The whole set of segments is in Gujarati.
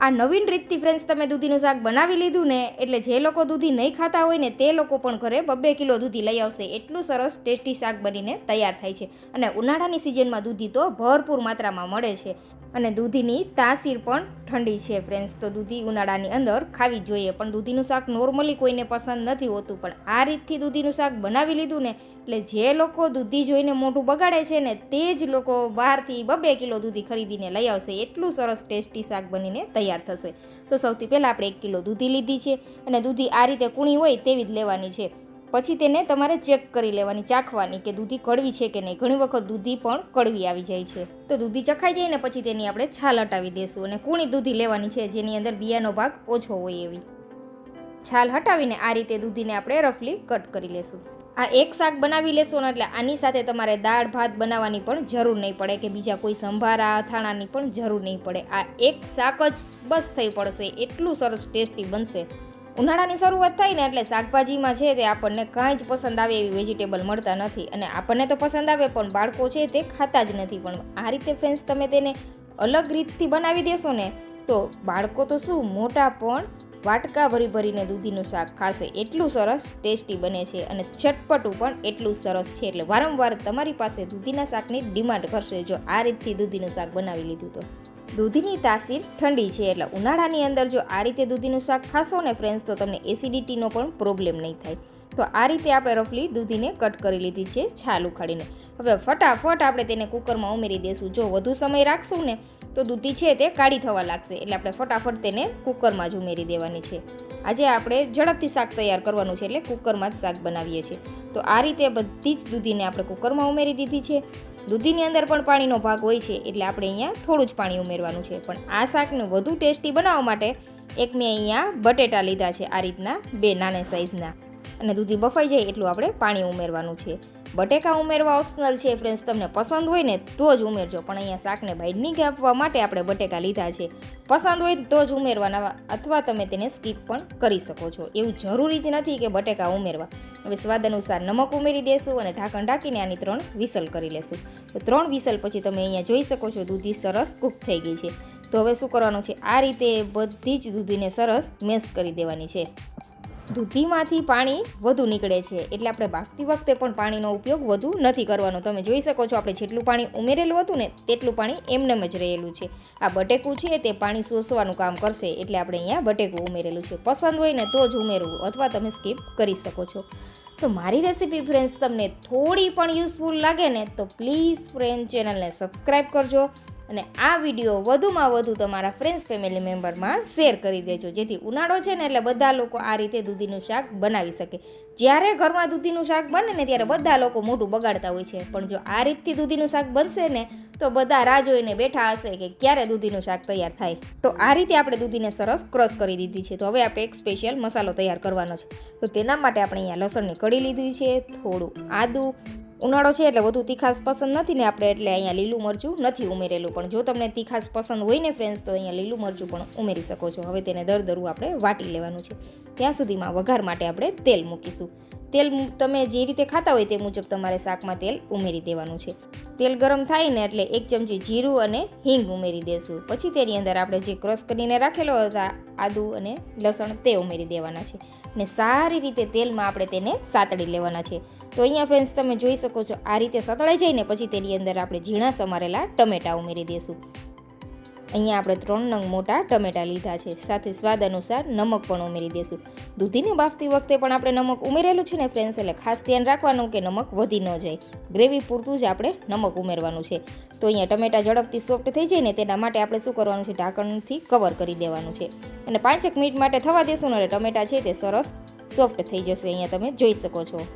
આ નવીન રીતથી ફ્રેન્ડ્સ તમે દૂધીનું શાક બનાવી લીધું ને, એટલે જે લોકો દૂધી નહીં ખાતા હોય ને, તે લોકો પણ ઘરે બબ્બે કિલો દૂધી લઈ આવશે. એટલું સરસ ટેસ્ટી શાક બનીને તૈયાર થાય છે. અને ઉનાળાની સિઝનમાં દૂધી તો ભરપૂર માત્રામાં મળે છે. અને દૂધીની તાસીર પણ ઠંડી છે ફ્રેન્ડ્સ તો દૂધી ઉનાળાની અંદર ખાવી જોઈએ. પણ દૂધીનું શાક નોર્મલી કોઈને પસંદ નથી હોતું. પણ આ રીતથી દૂધીનું શાક બનાવી લીધું ને, એટલે જે લોકો દૂધી જોઈને મોઢું બગાડે છે ને, તે જ લોકો બહારથી બબે કિલો દૂધી ખરીદીને લઈ આવશે. એટલું સરસ ટેસ્ટી શાક બનીને તૈયાર થશે. તો સૌથી પહેલાં આપણે એક કિલો દૂધી લીધી છે અને દૂધી આ રીતે કૂણી હોય તેવી જ લેવાની છે. પછી તેને તમારે ચેક કરી લેવાની, ચાખવાની કે દૂધી કડવી છે કે નહીં. ઘણી વખત દૂધી પણ કડવી આવી જાય છે. તો દૂધી ચખાઈ જાય ને પછી તેની આપણે છાલ હટાવી દઈશું અને કૂણી દૂધી લેવાની છે, જેની અંદર બિયાનો ભાગ ઓછો હોય એવી. છાલ હટાવીને આ રીતે દૂધીને આપણે રફલી કટ કરી લેશું. આ એક શાક બનાવી લેશો ને એટલે આની સાથે તમારે દાળ, ભાત બનાવવાની પણ જરૂર નહીં પડે કે બીજા કોઈ સંભારા, અથાણાની પણ જરૂર નહીં પડે. આ એક શાક જ બસ થઈ પડશે. એટલું સરસ ટેસ્ટી બનશે. ઉનાળાની શરૂઆત ને એટલે શાકભાજીમાં છે તે આપણને કાંઈ જ પસંદ આવે એવી વેજીટેબલ મળતા નથી અને આપણને તો પસંદ આવે પણ બાળકો છે તે ખાતા જ નથી. પણ આ રીતે ફ્રેન્ડ્સ તમે તેને અલગ રીતથી બનાવી દેશો ને તો બાળકો તો શું મોટા પણ વાટકા ભરી ભરીને દૂધીનું શાક ખાશે. એટલું સરસ ટેસ્ટી બને છે અને ચટપટું પણ એટલું સરસ છે. એટલે વારંવાર તમારી પાસે દૂધીના શાકની ડિમાન્ડ કરશે જો આ રીતથી દૂધીનું શાક બનાવી લીધું તો. દૂધીની તાસીર ઠંડી છે એટલે ઉનાળાની અંદર જો આ રીતે દૂધીનું શાક ખાશો ને ફ્રેન્ડ્સ તો તમને એસિડિટીનો પણ પ્રોબ્લેમ નહીં થાય. તો આ રીતે આપણે રફલી દૂધીને કટ કરી લીધી છે છાલ ઉખાડીને. હવે ફટાફટ આપણે તેને કુકરમાં ઉમેરી દઈશું જો વધુ સમય રાખશું ને, તો દૂધી છે તે કાળી થવા લાગશે. એટલે આપણે ફટાફટ તેને કુકરમાં જ ઉમેરી દેવાની છે. આજે આપણે ઝડપથી શાક તૈયાર કરવાનું છે એટલે કુકરમાં જ શાક બનાવીએ છીએ. તો આ રીતે બધી જ દૂધીને આપણે કુકરમાં ઉમેરી દીધી છે. દૂધીની અંદર પણ પાણીનો ભાગ હોય છે, એટલે આપણે અહીંયા થોડું જ પાણી ઉમેરવાનું છે. પણ આ શાકને વધુ ટેસ્ટી બનાવવા માટે એક મેં અહીંયા બટેટા લીધા છે, આ રીતના બે નાના સાઇઝના અને દૂધી બફાઈ જાય એટલું આપણે પાણી ઉમેરવાનું છે. બટેકા ઉમેરવા ઓપ્શનલ છે ફ્રેન્ડ્સ તમને પસંદ હોય ને તો જ ઉમેરજો. પણ અહીંયા શાકને બાઇન્ડિંગ આપવા માટે આપણે બટેકા લીધા છે. પસંદ હોય તો જ ઉમેરવાના અથવા તમે તેને સ્કીપ પણ કરી શકો છો. એવું જરૂરી જ નથી કે બટેકા ઉમેરવા. હવે સ્વાદ અનુસાર નમક ઉમેરી દેશું અને ઢાંકણ ઢાંકીને આની ત્રણ વિસલ કરી લેશું. તો ત્રણ વિસલ પછી તમે અહીંયા જોઈ શકો છો દૂધી સરસ કૂક થઈ ગઈ છે. તો હવે શું કરવાનું છે? આ રીતે બધી જ દૂધીને સરસ મેશ કરી દેવાની છે. દૂધીમાંથી પાણી વધુ નીકળે છે. એટલે આપણે બાફતી વખતે પણ પાણીનો ઉપયોગ વધુ નથી કરવાનો. તમે જોઈ શકો છો, આપણે જેટલું પાણી ઉમેરેલું હતું ને તેટલું પાણી એમનેમ જ રહેલું છે. આ બટેકું છે તે પાણી શોષવાનું કામ કરશે, એટલે આપણે અહીંયા બટેકું ઉમેરેલું છે. પસંદ હોય ને તો જ ઉમેરવું, અથવા તમે સ્કીપ કરી શકો છો. તો મારી રેસીપી ફ્રેન્ડ્સ, તમને થોડી પણ યુઝફુલ લાગે ને તો પ્લીઝ ફ્રેન્ડ ચેનલને સબસ્ક્રાઈબ કરજો. અને આ વીડિયો વધુમાં વધુ તમારા ફ્રેન્ડ્સ ફેમિલી મેમ્બરમાં શેર કરી દેજો. જેથી ઉનાળો છે ને એટલે બધા લોકો આ રીતે દૂધીનું શાક બનાવી શકે. જ્યારે ઘરમાં દૂધીનું શાક બને ને ત્યારે બધા લોકો મોઢું બગાડતા હોય છે. પણ જો આ રીતથી દૂધીનું શાક બનશે ને, તો બધા રાહ જોઈને બેઠા હશે કે ક્યારે દૂધીનું શાક તૈયાર થાય. તો આ રીતે આપણે દૂધીને સરસ ક્રશ કરી દીધી છે. તો હવે આપણે એક સ્પેશિયલ મસાલો તૈયાર કરવાનો છે. તો તેના માટે આપણે અહીંયા લસણની કઢી લીધી છે, થોડું આદું ઉનાળો છે એટલે વધુ તીખાશ પસંદ નથી ને આપણે એટલે અહીંયા લીલું મરચું નથી ઉમેરેલું. પણ જો તમને તીખાશ પસંદ હોય ને ફ્રેન્ડ્સ તો અહીંયા લીલું મરચું પણ ઉમેરી શકો છો. હવે તેને દરદરું આપણે વાટી લેવાનું છે. ત્યાં સુધીમાં વઘાર માટે આપણે તેલ મૂકીશું. તેલ તમે જે રીતે ખાતા હોય તે મુજબ તમારે શાકમાં તેલ ઉમેરી દેવાનું છે. તેલ ગરમ થાય ને એટલે એક ચમચી જીરું અને હિંગ ઉમેરી દેશું. પછી તેની અંદર આપણે જે ક્રશ કરીને રાખેલો હતા આદુ અને લસણ તે ઉમેરી દેવાના છે. ને સારી રીતે તેલમાં આપણે તેને સાતળી લેવાના છે. તો અહીંયા ફ્રેન્ડ્સ તમે જોઈ શકો છો આ રીતે સતળાઈ જાય ને પછી તેની અંદર આપણે ઝીણા સમારેલા ટમેટાં ઉમેરી દઈશું અહીંયા આપણે ત્રણ નંગ મોટા ટમેટાં લીધા છે. સાથે સ્વાદ અનુસાર નમક પણ ઉમેરી દઈશું દૂધીને બાફતી વખતે પણ આપણે નમક ઉમેરેલું છે ને ફ્રેન્ડ્સ એટલે ખાસ ધ્યાન રાખવાનું કે નમક વધી ન જાય. ગ્રેવી પૂરતું જ આપણે નમક ઉમેરવાનું છે. તો અહીંયા ટમેટાં ઝડપથી સોફ્ટ થઈ જાય ને તેના માટે આપણે શું કરવાનું છે? ઢાંકણથી કવર કરી દેવાનું છે. અને પાંચેક મિનિટ માટે થવા દેશું ને ટમેટા છે તે સરસ સોફ્ટ થઈ જશે. અહીંયા તમે જોઈ શકો છો.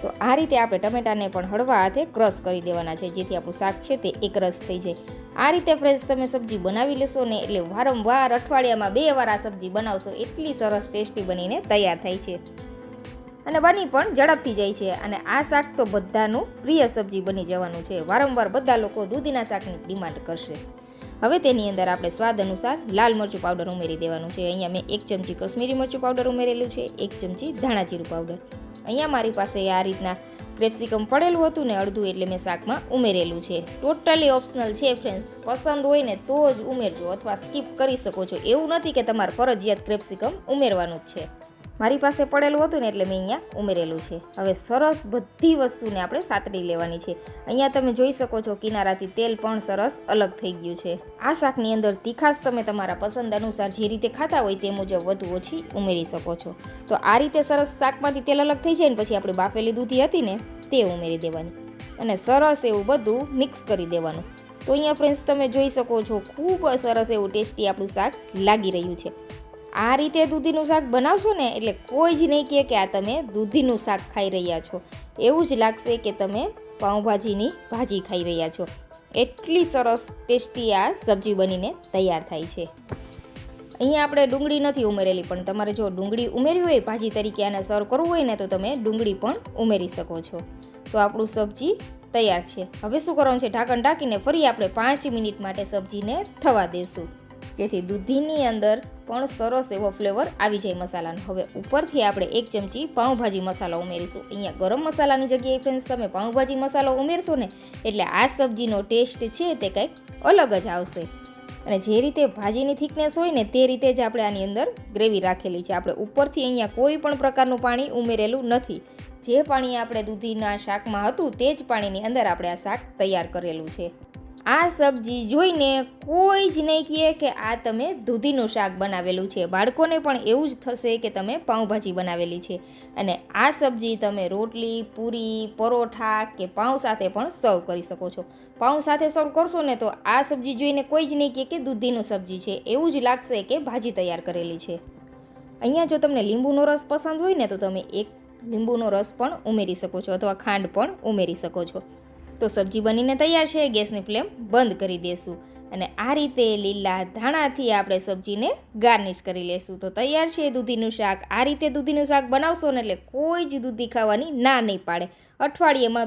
તો આ રીતે આપણે ટમેટાને પણ હળવા હાથે ક્રશ કરી દેવાના છે. જેથી આપણું શાક છે તે એકરસ થઈ જાય. આ રીતે ફ્રેન્ડ્સ તમે સબ્જી બનાવી લેશો ને એટલે વારંવાર અઠવાડિયામાં બે વાર આ સબ્જી બનાવશો. એટલી સરસ ટેસ્ટી બનીને તૈયાર થાય છે. અને બની પણ ઝડપથી જાય છે. અને આ શાક તો બધાનું પ્રિય સબ્જી બની જવાનું છે. વારંવાર બધા લોકો દૂધીના શાકની ડિમાન્ડ કરશે. હવે તેની અંદર આપણે સ્વાદ અનુસાર લાલ મરચું પાવડર ઉમેરી દેવાનું છે. અહીંયા મેં એક ચમચી કશ્મીરી મરચું પાવડર ઉમેરેલું છે. એક ચમચી ધાણા જીરું પાવડર. અહીંયા મારી પાસે આ રીતના ક્રેપ્સિકમ પડેલું હતું ને અડધું એટલે મેં શાકમાં ઉમેરેલું છે. ટોટલી ઓપ્શનલ છે ફ્રેન્ડ્સ પસંદ હોય ને તો જ ઉમેરજો અથવા સ્કીપ કરી શકો છો. એવું નથી કે તમારે ફરજિયાત ક્રેપ્સિકમ ઉમેરવાનું જ છે. મારી પાસે પડેલું હતું ને એટલે મેં અહીંયા ઉમેરેલું છે. હવે સરસ બધી વસ્તુને આપણે સાતડી લેવાની છે. અહીંયા તમે જોઈ શકો છો કિનારાથી તેલ પણ સરસ અલગ થઈ ગયું છે. આ શાકની અંદર તીખાશ તમે તમારા પસંદ અનુસાર જે રીતે ખાતા હોય તે મુજબ વધુ ઓછી ઉમેરી શકો છો. તો આ રીતે સરસ શાકમાંથી તેલ અલગ થઈ જાય ને પછી આપણી બાફેલી દૂધી હતી ને તે ઉમેરી દેવાની. અને સરસ એવું બધું મિક્સ કરી દેવાનું. તો અહીંયા ફ્રેન્ડ્સ તમે જોઈ શકો છો, ખૂબ સરસ એવું ટેસ્ટી આપણું શાક લાગી રહ્યું છે. આ રીતે દૂધીનું શાક બનાવશો ને એટલે કોઈ જ નહીં કહે કે આ તમે દૂધીનું શાક ખાઈ રહ્યા છો. એવું જ લાગશે કે તમે પાઉંભાજીની ભાજી ખાઈ રહ્યા છો. એટલી સરસ ટેસ્ટી આ સબ્જી બનીને તૈયાર થાય છે. અહીંયા આપણે ડુંગળી નથી ઉમેરેલી, પણ તમારે જો ડુંગળી ઉમેરવી હોય, ભાજી તરીકે આને સર્વ કરવું હોય ને, તો તમે ડુંગળી પણ ઉમેરી શકો છો. તો આપણું સબ્જી તૈયાર છે. હવે શું કરવાનું છે? ઢાંકણ ઢાંકીને ફરી આપણે પાંચ મિનિટ માટે સબ્જીને થવા દેશું. જેથી દૂધીની અંદર પણ સરસ એવો ફ્લેવર આવી જાય મસાલાનો. હવે ઉપરથી આપણે એક ચમચી પાઉંભાજી મસાલો ઉમેરીશું. અહીંયા ગરમ મસાલાની જગ્યાએ ફ્રેન્ડ્સ તમે પાઉંભાજી મસાલો ઉમેરશો ને, એટલે આ સબ્જીનો ટેસ્ટ છે તે કંઈક અલગ જ આવશે. અને જે રીતે ભાજીની થિકનેસ હોય ને, તે રીતે જ આપણે આની અંદર ગ્રેવી રાખેલી છે. આપણે ઉપરથી અહીંયા કોઈ પણ પ્રકારનું પાણી ઉમેરેલું નથી. જે પાણી આપણે દૂધીના શાકમાં હતું, તે જ પાણીની અંદર આપણે આ શાક તૈયાર કરેલું છે. આ સબ્જી જોઈને કોઈ જ નહીં કહે કે આ તમે દૂધીનું શાક બનાવેલું છે. બાળકોને પણ એવું જ થશે કે તમે પાઉંભાજી બનાવેલી છે. અને આ સબ્જી તમે રોટલી, પૂરી, પરોઠા કે પાઉં સાથે પણ સર્વ કરી શકો છો. પાઉં સાથે સર્વ કરશો ને તો આ સબ્જી જોઈને કોઈ જ નહીં કહે કે દૂધીનું સબ્જી છે. એવું જ લાગશે કે ભાજી તૈયાર કરેલી છે. અહીંયા જો તમને લીંબુનો રસ પસંદ હોય ને તો તમે એક લીંબુનો રસ પણ ઉમેરી શકો છો અથવા ખાંડ પણ ઉમેરી શકો છો. તો સબ્જી બનીને તૈયાર છે, ગેસની ફ્લેમ બંધ કરી દેશું. અને આ રીતે લીલા ધાણાથી આપણે સબ્જીને ગાર્નિશ કરી લેશું. તો તૈયાર છે દૂધીનું શાક. આ રીતે દૂધીનું શાક બનાવશો ને એટલે કોઈ જ દૂધી ખાવાની ના નહીં પાડે. અઠવાડિયેમાં